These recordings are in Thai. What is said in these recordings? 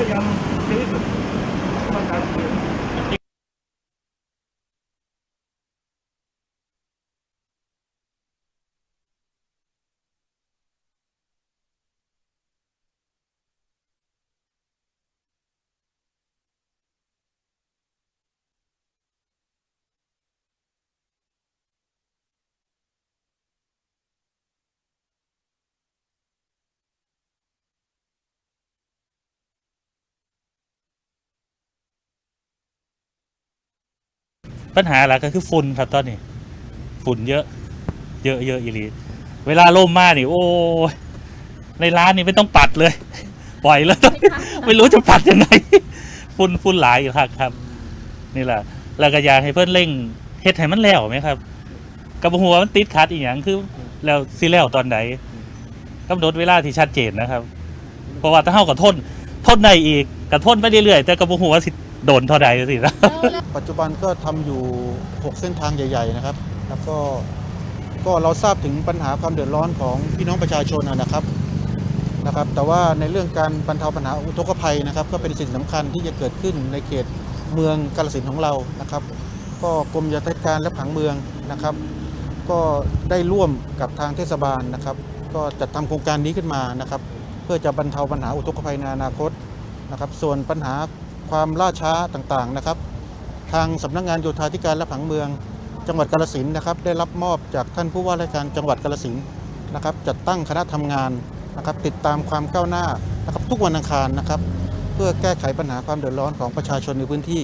พยายามเร็วที่สุดมาตามเกณฑ์ ปัญหาหลักก็คือฝุ่นครับตอนนี้ ฝุ่นเยอะ เยอะเยอะอีลีเวลาลมมานี่ โอ้ยในร้านนี่ไม่ต้องปัดเลย ปล่อยเลยไม่รู้จะปัดยังไงฝุ่นฝุ่นหลายอยู่ครับครับ นี่แหละแล้วก็อยากให้เพื่อนเร่งเฮ็ดให้มันแล้วไหมครับกับหัวมันติดขัดอีกอย่างคือ แล้วสิแล้วตอนไหนกำหนดเวลาที่ชัดเจนนะครับ เพราะว่าถ้าเฮากับทนทนได้อีกกับทนไปเรื่อยๆแต่กับหัวสิ โดนเท่าใดสินะปัจจุบันก็ทำอยู่ 6 เส้นทางใหญ่ ๆ นะครับ แล้วก็ก็เราทราบถึงปัญหาความเดือดร้อนของพี่น้องประชาชนนะนะครับนะครับ แต่ว่าในเรื่องการบรรเทาปัญหาอุทกภัยนะครับ ก็เป็นสิ่งสำคัญที่จะเกิดขึ้นในเขตเมืองกาฬสินธุ์ของเรานะครับ ก็กรมโยธาธิการและผังเมืองนะครับ ก็ได้ร่วมกับทางเทศบาลนะครับ ก็จัดทำโครงการนี้ขึ้นมานะครับ เพื่อจะบรรเทาปัญหาอุทกภัยในอนาคตนะครับ ส่วนปัญหา ความล่าช้าต่างๆนะครับ ทางสำนักงานโยธาธิการและผังเมือง จังหวัดกาฬสินนะครับ ได้รับมอบจากท่านผู้ว่าราชการจังหวัดกาฬสินนะครับ จัดตั้งคณะทำงานนะครับ ติดตามความก้าวหน้านะครับทุกวันอังคารนะครับ เพื่อแก้ไขปัญหาความเดือดร้อนของประชาชนในพื้นที่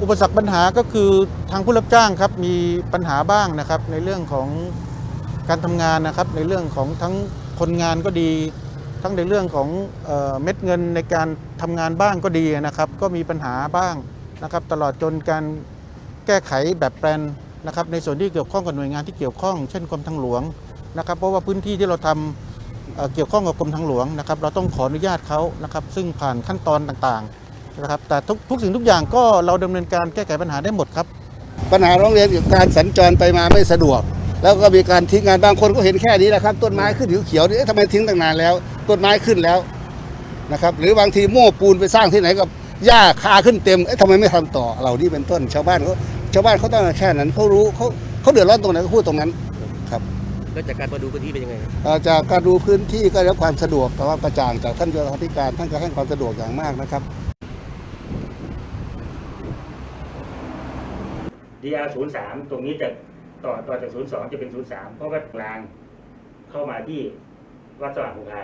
อุปสรรคปัญหาก็คือทางผู้รับจ้างครับมีปัญหาบ้างนะครับในเรื่องของการทำงานนะครับในเรื่องของทั้งคนงานก็ดี ทั้งในเรื่องของเออเม็ดเงินในการทำงานบ้างก็ดีนะครับ ก็มีปัญหาบ้างนะครับ ตลอดจนการแก้ไขแบบแปลนนะครับในส่วนที่เกี่ยวข้องกับหน่วยงานที่เกี่ยวข้อง เช่นกรมทางหลวงนะครับเพราะว่าพื้นที่ที่เราทำเเกี่ยวข้องกับกรมทางหลวงนะครับ เราต้องขออนุญาตเขานะครับ ซึ่งผ่านขั้นตอนต่างๆนะครับ แต่ทุกทุกสิ่งทุกอย่างก็เราดำเนินการแก้ไขปัญหาได้หมดครับ ปัญหาร้องเรียนเกี่ยวกับการสัญจรไปมาไม่สะดวก แล้วก็มีการทิ้งงานบางคนก็เห็นแค่นี้แหละครับ ต้นไม้ขึ้นเขียวๆนี่ทำไมทิ้งตั้งนานแล้ว ต้นไม้ขึ้นแล้วนะครับ หรือบางทีโม่ปูนไปสร้างที่ไหนกับหญ้าคาขึ้นเต็มเอ๊ะทำไมไม่ทำต่อเหล่านี้เป็นต้น ชาวบ้านเขาชาวบ้านเขาต้องการแค่นั้นเขารู้เขาเขาเดือดร้อนตรงไหนก็พูดตรงนั้นแล้วจากการมาดูพื้นที่เป็นยังไงครับเอ่อจากการดูพื้นที่ก็ได้รับความสะดวกแต่ว่ากระจ่างจากท่านโยธาธิการท่านก็ให้ความสะดวกอย่างมากนะครับ DR 0 3ตรงนี้จะต่อต่อจาก 0 2 จะเป็น 0 3 เพราะว่ากลางเข้ามาที่วัดสว่างภูพา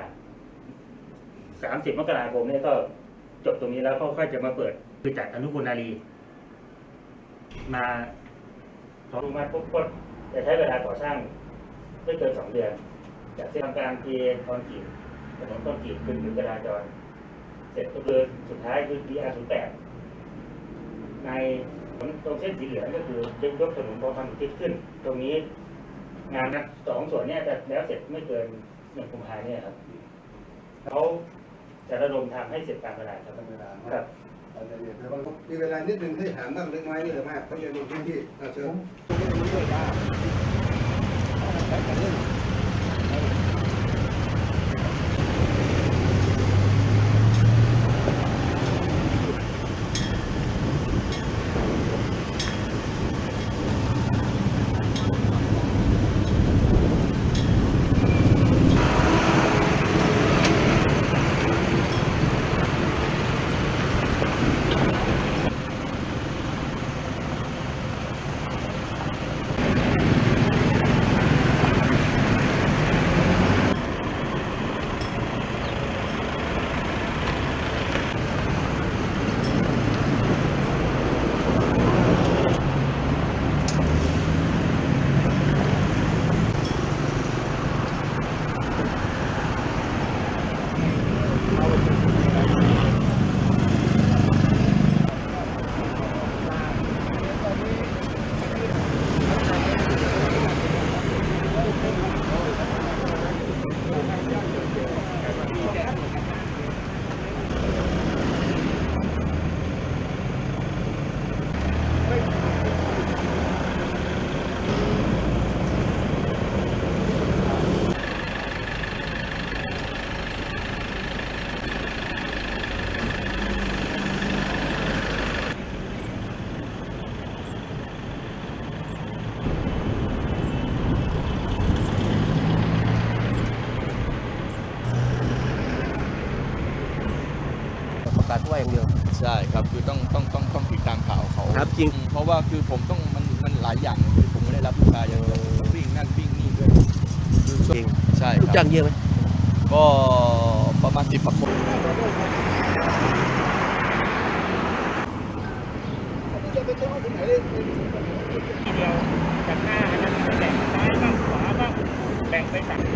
30 มกราคมเนี่ยก็จบตรงนี้แล้วก็ค่อยจะมาเปิดคือจากอนุบุญนารีมาพออนุมาปุ๊บก็จะใช้เวลาก่อสร้างไม่เกิน2เดือน จากเส้นทางการเทคอนกรีตถนนคอนกรีตขึ้นถึงจราจร เสร็จก็คือสุดท้ายคือ DR 0 8 ในตรงเส้นสีเหลืองก็คือยกยกถนนพอทำอุทิศขึ้น ตรงนี้งานนะสองส่วนเนี้จะแล้วเสร็จไม่เกินหนึ่งกุมภาเนี่ยครับเขา จะระดมทำให้เสร็จตามเวลาครับเวลาครับมีเวลานิดนึงให้ถามบ้างเล็กน้อยนี่หรือไม่เขาจะลงพื้นที่เชิญามจริงอื ประกาศว่าอย่างเดียว ใช่ครับคือต้องต้องต้องต้องติดตามข่าวเขาครับจริง เพราะว่าคือผมต้องมันมันหลายอย่างคือผมไม่ได้รับลูกค้าอย่างเดียววิ่งนั่นวิ่งนี่ด้วยจริงใช่ลูกครัจ้างเยอะไหมก็ประมาณสิบกว่คนที่เดียวจากหน้าอันนั้นก็แบ่งซ้ายบ้างขวาบ้างแบ่งไปสาม